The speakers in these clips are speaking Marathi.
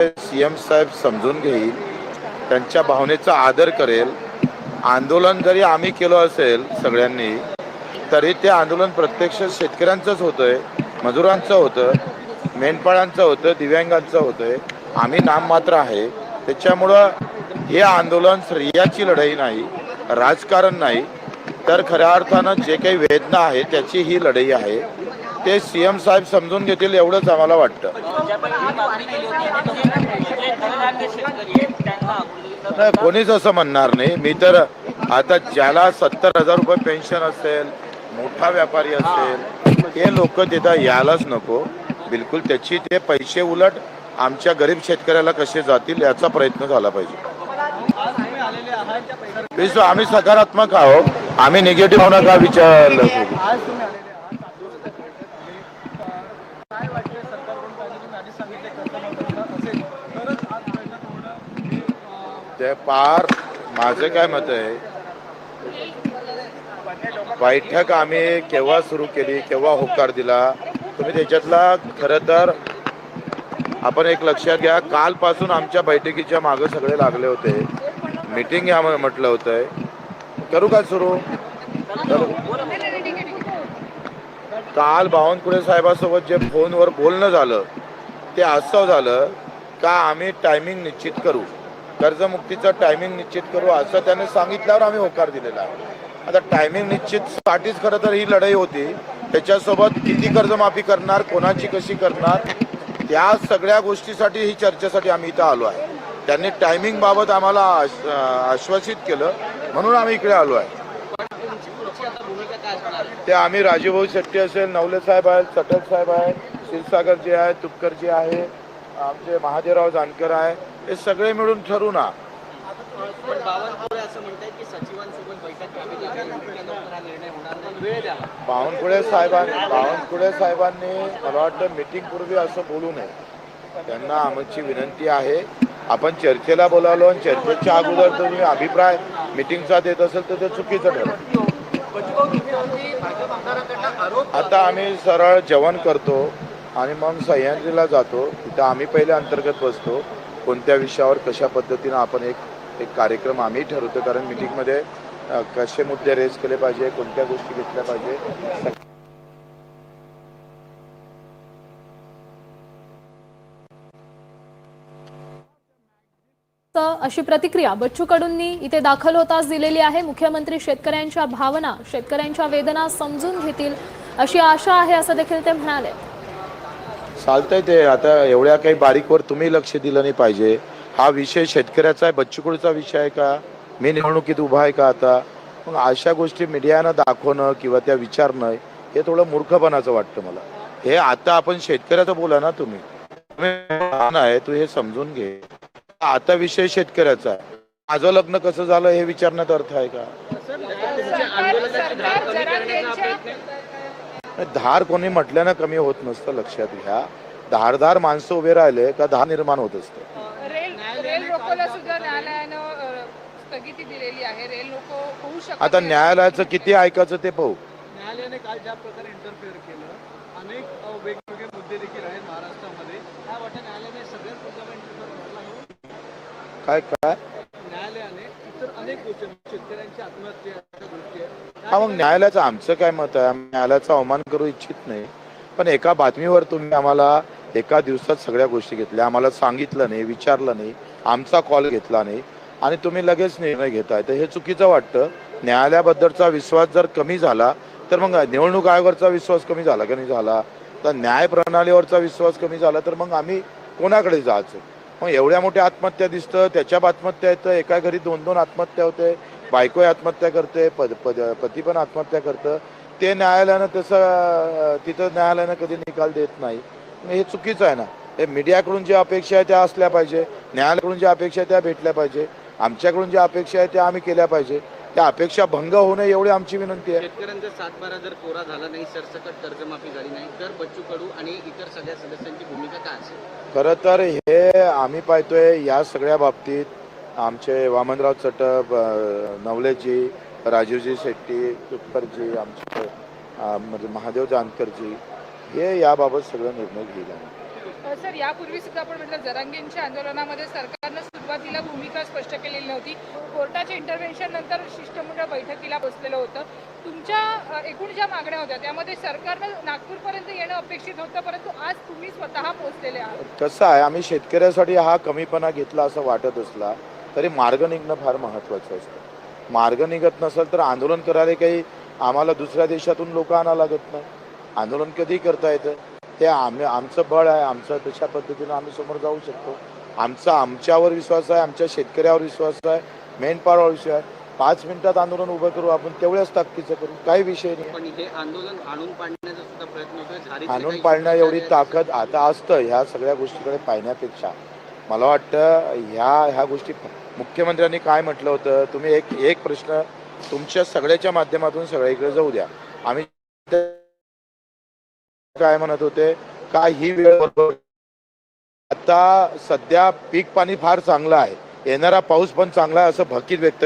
सी एम साहेब समजून घेईल त्यांच्या भावनेचा आदर करेल. आंदोलन जरी आम्ही केलं असेल सगळ्यांनी तरी ते आंदोलन प्रत्यक्ष शेतकऱ्यांचंच होतंय मजुरांचं होतं मेंढपाळांचं होतं दिव्यांगांचं होतंय. आम्ही नाममात्र आहे. त्याच्यामुळं हे आंदोलन स्त्रियाची लढाई नाही राजकारण नाही. तर खऱ्या अर्थानं जे काही वेदना आहे त्याची ही लढाई आहे. ते सी एम साहेब समजून घेतील एवढंच आम्हाला वाटतं. नाही कोणीच असं म्हणणार नाही. मी तर आता ज्याला सत्तर हजार रुपये पेन्शन असेल मोठा व्यापारी असेल ते लोक तिथं यायलाच नको. बिलकुल त्याची ते पैसे उलट आमच्या गरीब शेतकऱ्याला कसे जातील याचा प्रयत्न झाला पाहिजे. आम्ही सकारात्मक आहोत. आम्ही निगेटिव्ह होणं का विचारलं आज तुम्ही आलेले आहात आंदोलनासाठी अं, काय वाटतंय सरकारकडून पाहिजे तुम्ही आधीच सांगितले कर्तव्य असेल तरच आज बैठक होणं हे अं, ते पार माझं काय मत आहे? बैठक आम्ही केव्हा सुरू केली केव्हा होकार दिला? तुम्ही त्याच्यातला खरं तर आपण एक लक्षात घ्या कालपासून आमच्या बैठकीच्या मागे सगळे लागले होते. मीटिंग या म्हटलं होतं करू का सुरू? काल बावनकुळे साहेबासोबत जे फोनवर बोलणं झालं ते असं झालं का आम्ही टायमिंग निश्चित करू? कर्जमुक्तीचं टायमिंग निश्चित करू असं त्याने सांगितल्यावर आम्ही होकार दिलेला. आहे आता टायमिंग निश्चित साठीच खरं तर ही लढाई होती. त्याच्यासोबत किती कर्जमाफी करणार कोणाची कशी करणार त्या सगळ्या गोष्टीसाठी ही चर्चेसाठी आम्ही इथं आलो आहे. त्यांनी टायमिंग बाबत आम्हाला आश्वासित केलं म्हणून आम्ही इकडे आलो आहे. ते आम्ही राजूभाऊ शेट्टी असेल नवले साहेब आहेत चटक साहेब आहे क्षीरसागरजी आहे तुपकरजी आहे आमचे महादेवराव जानकर आहे हे सगळे मिळून ठरू ना. बावनकुळे साहेबांनी बावनकुळे साहेबांनी मला वाटतं मीटिंग पूर्वी असं बोलू नये. त्यांना आमची विनंती आहे. आपण चर्चेला बोलावलो आणि चर्चेच्या अगोदर तुम्ही अभिप्राय मिटिंगचा देत असेल तर ते चुकीचं ठरेल. आता आम्ही सरळ जेवण करतो. आणि मग सह्याद्रीला जातो. तिथं आम्ही पहिले अंतर्गत बसतो. कोणत्या विषयावर कशा पद्धतीनं आपण एक एक कार्यक्रम आम्ही ठरवतो. कारण मिटिंगमध्ये कसे मुद्दे रेज केले पाहिजे कोणत्या गोष्टी घेतल्या पाहिजे अशी प्रतिक्रिया बच्चू कडूंनी इथे दाखल होताच दिलेली आहे. मुख्यमंत्री शेतकऱ्यांच्या भावना शेतकऱ्यांच्या वेदना समजून घेतील अशी आशा आहे असं देखील ते म्हणाले. चालतंय ते. आता एवढ्या काही बारीकवर तुम्ही लक्ष दिलं नाही पाहिजे. हा विषय शेतकऱ्याचा आहे बच्चूकडचा विषय आहे का? मी निवडणुकीत उभा आहे का आता? मग अशा गोष्टी मीडियानं दाखवणं किंवा त्या विचारणं हे थोडं मूर्खपणाचं वाटतं मला. हे आता आपण शेतकऱ्याचं बोला ना तुम्ही. आहे तू हे समजून घे. आता विषय शेतकऱ्याचा आहे. माझं लग्न कसं झालं हे विचारण्यात अर्थ आहे का? धार कोणी म्हटल्यानं कमी होत नसतं लक्षात घ्या. धारदार माणसं उभे राहिले का धार निर्माण होत असतं. रेल रेल रोकोला सुद्धा न्यायालयानं अ, स्थगिती दिलेली आहे. रेल रोको होऊ शकत आता. न्यायालयाचं किती ऐकायचं ते पाहू. न्यायालयाने काल ज्या प्रकारे इंटरफेअर केलं अनेक वेगवेगळे मुद्दे देखील आहेत महाराष्ट्रामध्ये. काय वाटतं न्यायालयाने सगळ्याच मुद्द्यावर इंटरफेअर करायला हवं काय काय? न्यायालयाने हा मग न्यायालयाचं आमचं काय मत आहे? आम्ही न्यायालयाचा अवमान करू इच्छित नाही. पण एका बातमीवर तुम्ही आम्हाला एका दिवसात सगळ्या गोष्टी घेतल्या. आम्हाला सांगितलं नाही विचारलं नाही आमचा कॉल घेतला नाही. आणि तुम्ही लगेच निर्णय घेताय. तर हे चुकीचं वाटतं. न्यायालयाबद्दलचा विश्वास जर कमी झाला तर मग निवडणूक आयोगावरचा विश्वास कमी झाला की नाही झाला? तर न्याय प्रणालीवरचा विश्वास कमी झाला तर मग आम्ही कोणाकडे जायचं? मग एवढ्या मोठ्या आत्महत्या दिसतं त्याच्या आत्महत्या येतं एका घरी दोन दोन आत्महत्या होते बायको आत्महत्या करते पद पद पती पण आत्महत्या करतं. ते न्यायालयानं तसं तिथं न्यायालयानं कधी निकाल देत नाही. हे चुकीचं आहे ना. हे मीडियाकडून ज्या अपेक्षा आहे त्या असल्या पाहिजे न्यायालयाकडून ज्या अपेक्षा आहे त्या भेटल्या पाहिजे आमच्याकडून ज्या अपेक्षा आहे त्या आम्ही केल्या पाहिजे. त्या अपेक्षा भंग नये एवढी आमची विनंती आहे. शेतकऱ्यांचा सातबारा जर कोरा झाला नाही सरसकट कर्जमाफी झाली नाही तर बच्चू कडू आणि इतर सगळ्या सदस्यांची भूमिका काय असेल? खरं तर हे आम्ही पाहतोय या सगळ्या बाबतीत आमचे वामनराव चटप नवलेजी राजीवजी शेट्टी तुपकरजी आमचे म्हणजे महादेव जानकरजी हे याबाबत सगळं निर्णय घेईल सर यापूर्वी सुद्धा आपण म्हटलं जरांगेंच्या आंदोलनामध्ये सरकारनं सुरुवातीला भूमिका स्पष्ट केलेली नव्हती. कोर्टाच्या इंटरव्हेन्शन नंतर शिष्टमंडळ बैठकीला बसलेलं होतं. तुमच्या एकूण ज्या मागण्या होत्या त्यामध्ये सरकारनं नागपूरपर्यंत येणं अपेक्षित होतं परंतु आज तुम्ही स्वतः पोहोचलेले आहात. कसं आहे आम्ही शेतकऱ्यासाठी हा कमीपणा घेतला असं वाटत असला तरी मार्ग निघणं फार महत्त्वाचं असतं. मार्ग निघत नसेल तर आंदोलन करायला काही आम्हाला दुसऱ्या देशातून लोक आणा लागत नाही. आंदोलन कधी करता येतं? ते आम्ही आमचं बळ आहे आमचं तशा पद्धतीनं आम्ही समोर जाऊ शकतो. आमचा आमच्यावर विश्वास आहे आमच्या शेतकऱ्यावर विश्वास आहे मेन पावरवर विश्वास आहे. पाच मिनिटात आंदोलन उभं करू आपण तेवढ्याच ताकदीचं करू काही विषय नाही. हे आणून पाडण्या एवढी ताकद आता असतं ह्या सगळ्या गोष्टीकडे पाहण्यापेक्षा. मला वाटतं ह्या ह्या गोष्टी मुख्यमंत्र्यांनी काय म्हटलं होतं तुम्ही एक एक प्रश्न तुमच्या सगळ्याच्या माध्यमातून सगळीकडे जाऊ द्या. आम्ही काय म्हणत होते का ही वेळ बरोबर. आता सध्या पीक पाणी फार चांगलं आहे. येणारा पाऊस पण चांगला आहे असं भकीत व्यक्त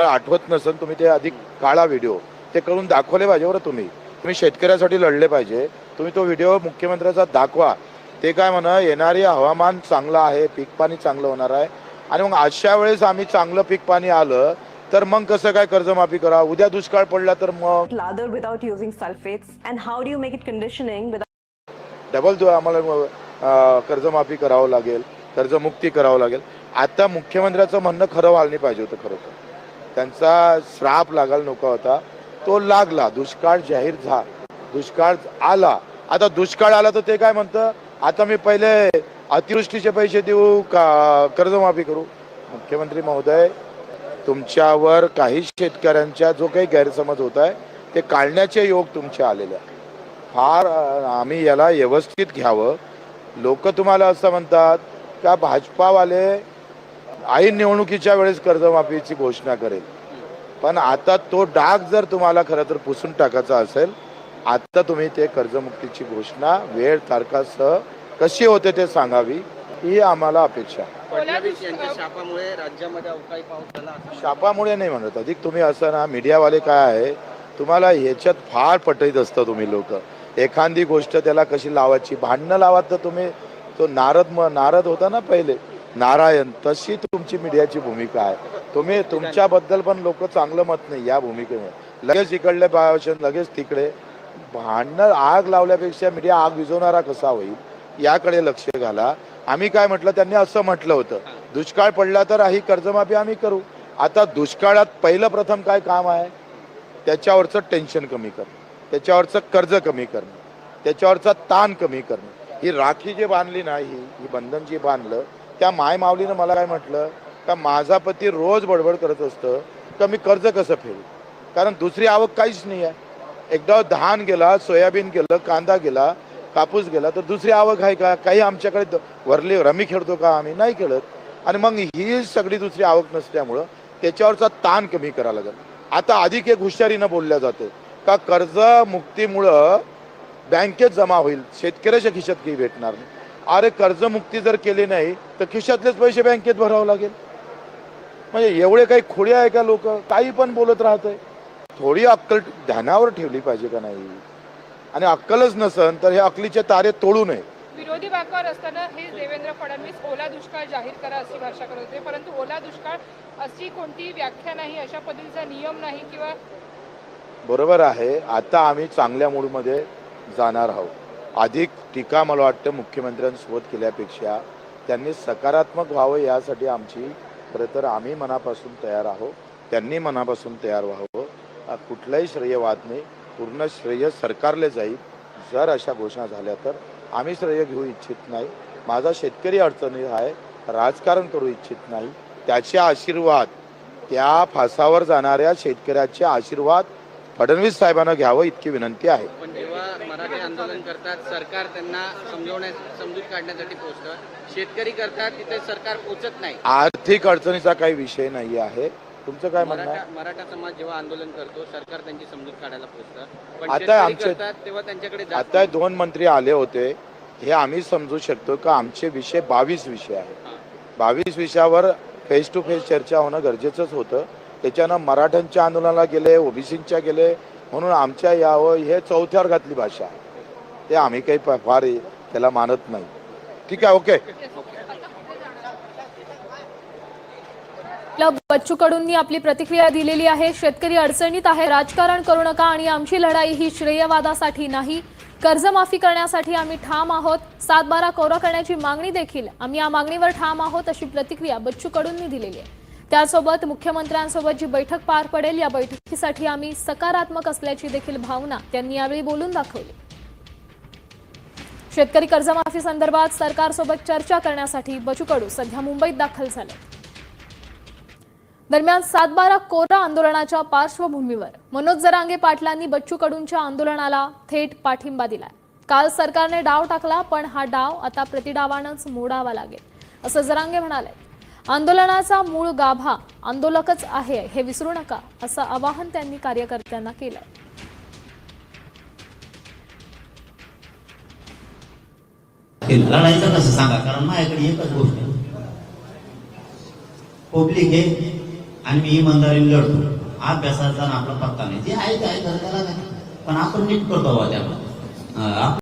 आठवत नसेल तुम्ही ते अधिक काळा व्हिडिओ ते करून दाखवले पाहिजे बरं तुम्ही. तुम्ही शेतकऱ्यासाठी लढले पाहिजे. तुम्ही तो व्हिडिओ मुख्यमंत्र्याचा दाखवा. ते काय म्हणा येणारे हवामान चांगलं आहे पीक पाणी चांगलं होणार आहे. आणि मग अशा वेळेस आम्ही चांगलं पीक पाणी आलं तर मग कसं काय कर्जमाफी करा? उद्या दुष्काळ पडला तर मग? Without using sulfates. And how do you make it conditioning without double दो आम्हाला अं, कर्जमाफी करावं लागेल कर्जमुक्ती करावं लागेल आता मुख्यमंत्र्याचं म्हणणं खरं व्हायला नाही पाहिजे होतं खरं तर. त्यांचा श्राप लागायला नको होता. तो लागला. दुष्काळ जाहीर झा दुष्काळ आला. आता दुष्काळ आला तर ते काय म्हणतं? आता मी पहिले अतिवृष्टीचे पैसे देऊ का कर्जमाफी करू? मुख्यमंत्री महोदय तुमच्यावर काही शेतकऱ्यांच्या जो काही गैरसमज होत आहे ते काढण्याचे योग तुमचे आलेले आहे फार आम्ही याला व्यवस्थित घ्यावं. लोक तुम्हाला असं म्हणतात का भाजपावाले ऐन निवडणुकीच्या वेळेस कर्जमाफीची घोषणा करेल. पण आता तो डाग जर तुम्हाला खरं तर पुसून टाकायचा असेल आता तुम्ही ते कर्जमुक्तीची घोषणा वेळ तारखासह कशी होते ते सांगावी ही आम्हाला अपेक्षा आहे. फडणवीस यांच्या शापामुळे राज्यामध्ये अवकाळी पाऊस झाला शापामुळे नाही म्हणत. अधिक तुम्ही असं ना मीडियावाले काय आहे तुम्हाला ह्याच्यात फार पटईत असतं तुम्ही लोक. एखादी गोष्ट त्याला कशी लावायची? भांडणं लावात तर तुम्ही तो नारद म नारद होता ना पहिले नारायण तशी तुमची मीडियाची भूमिका आहे. तुम्ही तुमच्याबद्दल पण लोक चांगलं मत नाही या भूमिकेमुळे. लगेच इकडले भाषण लगेच तिकडे. भांडणं आग लावल्यापेक्षा मीडिया आग विझवणारा कसा होईल? याकडे लक्ष घाला. आम्ही काय म्हटलं त्यांनी असं म्हटलं होतं. दुष्काळ पडला तर ही कर्जमाफी आम्ही करू. आता दुष्काळात पहिलं प्रथम काय काम आहे? त्याच्यावरचं टेन्शन कमी करणं. त्याच्यावरचं कर्ज कमी करणं. त्याच्यावरचा ताण कमी करणं. ही राखी जी बांधली ना ही ही बंधन जी बांधलं त्या माय माऊलीनं मला काय म्हटलं का माझा पती रोज बडबड करत असतं का मी कर्ज कसं फेडू? कारण दुसरी आवक काहीच नाही आहे एकदा धान गेला सोयाबीन गेलं कांदा गेला कापूस गेला तर दुसरी आवक आहे का? काही आमच्याकडे द- वरली रमी खेळतो का आम्ही? नाही खेळत. आणि मग ही सगळी दुसरी आवक नसल्यामुळं त्याच्यावरचा ताण कमी करावा लागेल. आता अधिक एक हुशारीनं बोलल्या जातं का कर्ज मुक्तीमुळं बँकेत जमा होईल. शेतकऱ्याच्या खिशात काही भेटणार नाही. अरे कर्जमुक्ती जर केली नाही तर खिशातलेच पैसे बँकेत भरावं लागेल. म्हणजे एवढे काही खोडे आहे का लोक? काही पण बोलत राहत थोडी अक्कल ध्यानावर ठेवली पाहिजे का नाही? आणि अक्कलच नसन तर हे अकलीचे तारे तोडू नये. विरोधी बाकावर असताना हे देवेंद्र फडणवीस ओला दुष्काळ जाहीर करा अशी भाषा करत होते परंतु ओला दुष्काळ अशी कोणती व्याख्या नाही अशा पद्धतीचा नियम नाही किंवा बरोबर आहे आता आम्ही चांगल्या मूडमध्ये जाणार आहोत. अधिक टीका मला वाटतं मुख्यमंत्र्यांसोबत केल्यापेक्षा त्यांनी सकारात्मक व्हावं यासाठी आमची खरं तर आम्ही मनापासून तयार आहोत त्यांनी मनापासून तयार व्हावं. कुठलाही श्रेय वाद नाही. पूर्ण श्रेय सरकारले जाईल. जर अशा घोषणा झाल्या तर आम्ही श्रेय घेऊ इच्छित नाही. माझा शेतकरी अडचणी आहे राजकारण करू इच्छित नाही. त्याचे आशीर्वाद त्या फासावर जाणाऱ्या शेतकऱ्याचे आशीर्वाद फडणवीस साहेबांना घ्यावं इतकी विनंती आहे. पण जेव्हा मराठी आंदोलन करतात सरकार त्यांना समजवण्यास समजूत काढण्यासाठी पोहोचतं. शेतकरी करतात तिथे सरकार पोचत नाही. आर्थिक अडचणीचा काही विषय नाही आहे. तुमचं काय म्हणणं मराठा आहे? मराठा समाज जेव्हा आंदोलन करतो सरकार त्यांची समजूत काढायला पण आता शेतकरी आमचे- करतात तेव्हा त्यांच्याकडे जात आता दोन मंत्री आले होते. हे आम्ही समजू शकतो का? आमचे विषय बावीस विषय आहे बावीस विषयावर फेस टू फेस चर्चा होणं गरजेचंच होतं. त्याच्यानं मराठ्यांच्या आंदोलनाला गेले ओबीसींच्या गेले. म्हणून आमच्या यावं हे चौथ्यावर घातली भाषा आहे. ते आम्ही काही फ- फार त्याला मानत नाही. ठीक आहे ओके. आपल्या बच्चू कडूंनी आपली प्रतिक्रिया दिलेली आहे. शेतकरी अडचणीत आहे. राजकारण करू नका आणि आमची लढाई ही श्रेयवादासाठी नाही. कर्जमाफी करण्यासाठी आम्ही ठाम आहोत. सात बारा कोरा करण्याची मागणी देखील आम्ही या मागणीवर ठाम आहोत अशी प्रतिक्रिया बच्चू कडूंनी दिलेली आहे. त्यासोबत मुख्यमंत्र्यांसोबत जी बैठक पार पडेल या बैठकीसाठी आम्ही सकारात्मक असल्याची देखील भावना त्यांनी यावेळी बोलून दाखवली. शेतकरी कर्जमाफी संदर्भात सरकारसोबत चर्चा करण्यासाठी बच्चू कडू सध्या मुंबईत दाखल झाले. दरम्यान सातबारा कोरा आंदोलनाच्या पार्श्वभूमीवर मनोज जरांगे पाटलांनी बच्चू कडूंच्या आंदोलनाला थेट पाठिंबा दिलाय. काल सरकारने डाव टाकला पण हा डाव आता प्रतिडावानंच मोडावा लागेल असं जरांगे म्हणाले. आंदोलनाचा मूळ गाभा आंदोलकच आहे हे विसरू नका असं आवाहन त्यांनी कार्यकर्त्यांना केलं लढायचं कसं सांगा? कारण माझ्याकडे एकच गोष्ट पब्लिक हे आणि मी इमानदारीने लढतो. अभ्यासाचा आणि आपला पत्ता नाही. जे आहे ते आहे त्याला नाही. पण आपण नीट करतो बा